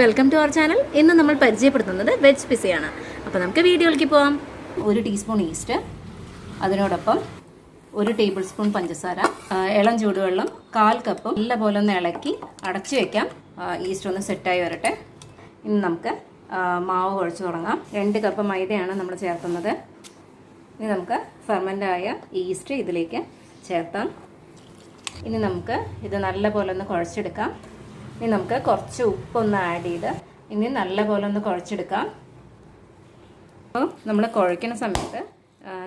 Welcome to our channel ഇന്ന് നമ്മൾ പരിചയപ്പെടുത്തുന്നത് വെജ് പിസയാണ് അപ്പോൾ നമുക്ക് വീഡിയോയിലേക്ക് പോവാം. ഒരു ടീസ്പൂൺ ഈസ്റ്റ് അതിനോടൊപ്പം ഒരു ടേബിൾ സ്പൂൺ പഞ്ചസാര ഇളം ചൂടുവെള്ളം കാൽ കപ്പ് നല്ല പോലെ ഒന്ന് ഇളക്കി അടച്ചു വെക്കാം. ഈസ്റ്റ് ഒന്ന് സെറ്റായി വരട്ടെ. ഇനി നമുക്ക് മാവ് കുഴച്ച് തുടങ്ങാം. രണ്ട് കപ്പ് മൈദയാണ് നമ്മൾ ചേർക്കുന്നത്. ഇനി നമുക്ക് ഫെർമന്റായ ഈസ്റ്റ് ഇതിലേക്ക് ചേർത്താം. ഇനി നമുക്ക് ഇത് നല്ല പോലെ ഒന്ന് കുഴച്ചെടുക്കാം. ഇനി നമുക്ക് കുറച്ച് ഉപ്പൊന്ന് ആഡ് ചെയ്ത് ഇനി നല്ല പോലെ ഒന്ന് കുഴച്ചെടുക്കാം. അപ്പോൾ നമ്മൾ കുഴയ്ക്കുന്ന സമയത്ത്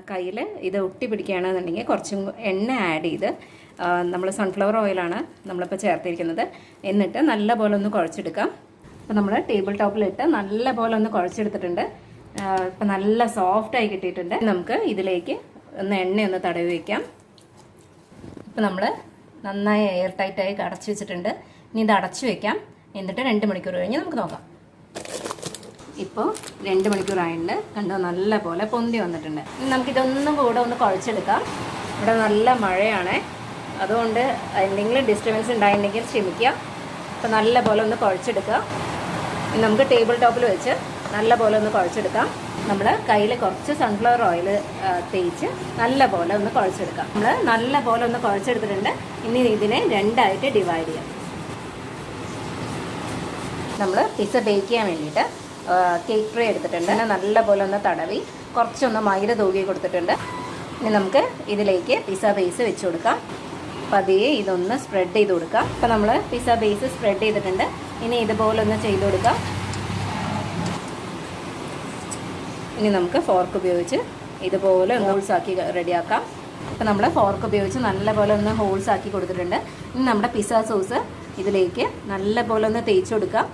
കയ്യിൽ ഇത് ഒട്ടി പിടിക്കുകയാണെന്നുണ്ടെങ്കിൽ കുറച്ചും എണ്ണ ആഡ് ചെയ്ത് നമ്മൾ സൺഫ്ലവർ ഓയിലാണ് നമ്മളിപ്പോൾ ചേർത്തിരിക്കുന്നത്. എന്നിട്ട് നല്ല പോലെ ഒന്ന് കുഴച്ചെടുക്കാം. അപ്പോൾ നമ്മൾ ടേബിൾ ടോപ്പിലിട്ട് നല്ല പോലെ ഒന്ന് കുഴച്ചെടുത്തിട്ടുണ്ട്. ഇപ്പം നല്ല സോഫ്റ്റായി കിട്ടിയിട്ടുണ്ട്. നമുക്ക് ഇതിലേക്ക് ഒന്ന് എണ്ണ ഒന്ന് തടവി വയ്ക്കാം ഇപ്പം നമ്മൾ നന്നായി എയർ ടൈറ്റായി അടച്ചു വെച്ചിട്ടുണ്ട്. ഇനി ഇത് അടച്ചു വെക്കാം. എന്നിട്ട് രണ്ട് മണിക്കൂർ കഴിഞ്ഞ് നമുക്ക് നോക്കാം. ഇപ്പോൾ രണ്ട് മണിക്കൂറായിട്ടുണ്ട് കണ്ടോ നല്ല പോലെ പൊന്തി വന്നിട്ടുണ്ട്. ഇനി നമുക്കിതൊന്നും കൂടെ ഒന്ന് കുഴച്ചെടുക്കാം. ഇവിടെ നല്ല മഴയാണ്. അതുകൊണ്ട് എന്തെങ്കിലും ഡിസ്റ്റർബൻസ് ഉണ്ടായിട്ടുണ്ടെങ്കിൽ ക്ഷമിക്കുക. അപ്പോൾ നല്ല പോലെ ഒന്ന് കുഴച്ചെടുക്കുക ഇനി നമുക്ക് ടേബിൾ ടോപ്പിൽ വെച്ച് നല്ല പോലെ ഒന്ന് കുഴച്ചെടുക്കാം. നമ്മൾ കയ്യിൽ കുറച്ച് സൺഫ്ലവർ ഓയിൽ തേച്ച് നല്ല പോലെ ഒന്ന് കുഴച്ചെടുക്കാം. നമ്മൾ നല്ല പോലെ ഒന്ന് കുഴച്ചെടുത്തിട്ടുണ്ട്. ഇനി ഇതിനെ രണ്ടായിട്ട് ഡിവൈഡ് ചെയ്യാം. നമ്മൾ പിസ്സ ബേക്ക് ചെയ്യാൻ വേണ്ടിയിട്ട് കേക്ക് ട്രേ എടുത്തിട്ടുണ്ട്. നല്ല പോലെ ഒന്ന് തടവി കുറച്ചൊന്ന് മൈദ തൂകി കൊടുത്തിട്ടുണ്ട്. ഇനി നമുക്ക് ഇതിലേക്ക് പിസ്സ ബേസ് വെച്ച് കൊടുക്കാം. പതിയെ ഇതൊന്ന് സ്പ്രെഡ് ചെയ്ത് കൊടുക്കാം. അപ്പോൾ നമ്മൾ പിസ്സ ബേസ് സ്പ്രെഡ് ചെയ്തിട്ടുണ്ട്. ഇനി ഇതുപോലെ ഒന്ന് ചെയ്ത് കൊടുക്കാം. ഇനി നമുക്ക് ഫോർക്ക് ഉപയോഗിച്ച് ഇതുപോലെ ഹോൾസ് ആക്കി റെഡിയാക്കാം അപ്പോൾ നമ്മൾ ഫോർക്ക് ഉപയോഗിച്ച് നല്ലപോലെ ഒന്ന് ഹോൾസ് ആക്കി കൊടുത്തിട്ടുണ്ട്. ഇനി നമ്മുടെ പിസ്സ സോസ് ഇതിലേക്ക് നല്ലപോലെ ഒന്ന് തേച്ച് കൊടുക്കാം.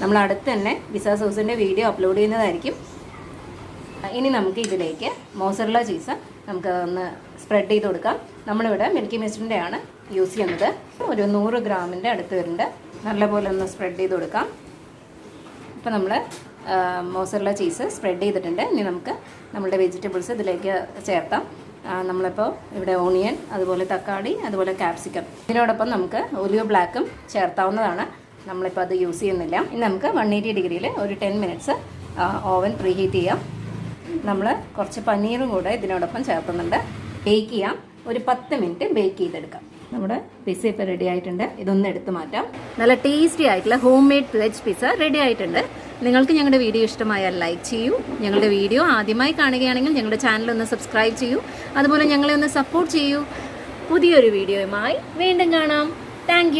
നമ്മൾ അടുത്ത് തന്നെ പിസ സോസിന്റെ വീഡിയോ അപ്ലോഡ് ചെയ്യുന്നതായിരിക്കും. ഇനി നമുക്ക് ഇതിലേക്ക് മോസറല ചീസ് നമുക്ക് ഒന്ന് സ്പ്രെഡ് ചെയ്ത് കൊടുക്കാം. നമ്മളിവിടെ മിൽക്കി മിസ്റ്റിന്റെ ആണ് യൂസ് ചെയ്യുന്നത്. ഒരു നൂറ് ഗ്രാമിന്റെ അടുത്ത് വരുന്നുണ്ട്. നല്ലപോലെ ഒന്ന് സ്പ്രെഡ് ചെയ്ത് കൊടുക്കാം. ഇപ്പോൾ നമ്മൾ മോസറല ചീസ് സ്പ്രെഡ് ചെയ്തിട്ടുണ്ട്. ഇനി നമുക്ക് നമ്മുടെ വെജിറ്റബിൾസ് ഇതിലേക്ക് ചേർത്താം നമ്മളിപ്പോൾ ഇവിടെ ഓണിയൻ അതുപോലെ തക്കാളി അതുപോലെ കാപ്സിക്കം ഇതിനോടൊപ്പം നമുക്ക് ഒലിയോ ബ്ലാക്കും ചേർത്താവുന്നതാണ്. നമ്മളിപ്പോൾ അത് യൂസ് ചെയ്യുന്നില്ല. ഇനി നമുക്ക് വൺ എയ്റ്റി ഡിഗ്രിയിൽ ഒരു ടെൻ മിനിറ്റ്സ് ഓവൻ പ്രീഹീറ്റ് ചെയ്യാം. നമ്മൾ കുറച്ച് പനീറും കൂടെ ഇതിനോടൊപ്പം ചേർക്കുന്നുണ്ട്. ബേക്ക് ചെയ്യാം. ഒരു പത്ത് മിനിറ്റ് ബേക്ക് ചെയ്തെടുക്കാം. നമ്മുടെ പിസ്സ ഇപ്പോൾ റെഡി ആയിട്ടുണ്ട്. ഇതൊന്ന് എടുത്തു മാറ്റാം. നല്ല ടേസ്റ്റി ആയിട്ടുള്ള home made veg pizza ready ആയിട്ടുണ്ട്. നിങ്ങൾക്ക് ഞങ്ങളുടെ വീഡിയോ ഇഷ്ടമായാൽ ലൈക്ക് ചെയ്യൂ. ഞങ്ങളുടെ വീഡിയോ ആദ്യമായി കാണുകയാണെങ്കിൽ ഞങ്ങളുടെ ചാനൽ ഒന്ന് സബ്സ്ക്രൈബ് ചെയ്യൂ. അതുപോലെ ഞങ്ങളെ ഒന്ന് സപ്പോർട്ട് ചെയ്യൂ. പുതിയൊരു വീഡിയോയുമായി വീണ്ടും കാണാം. താങ്ക്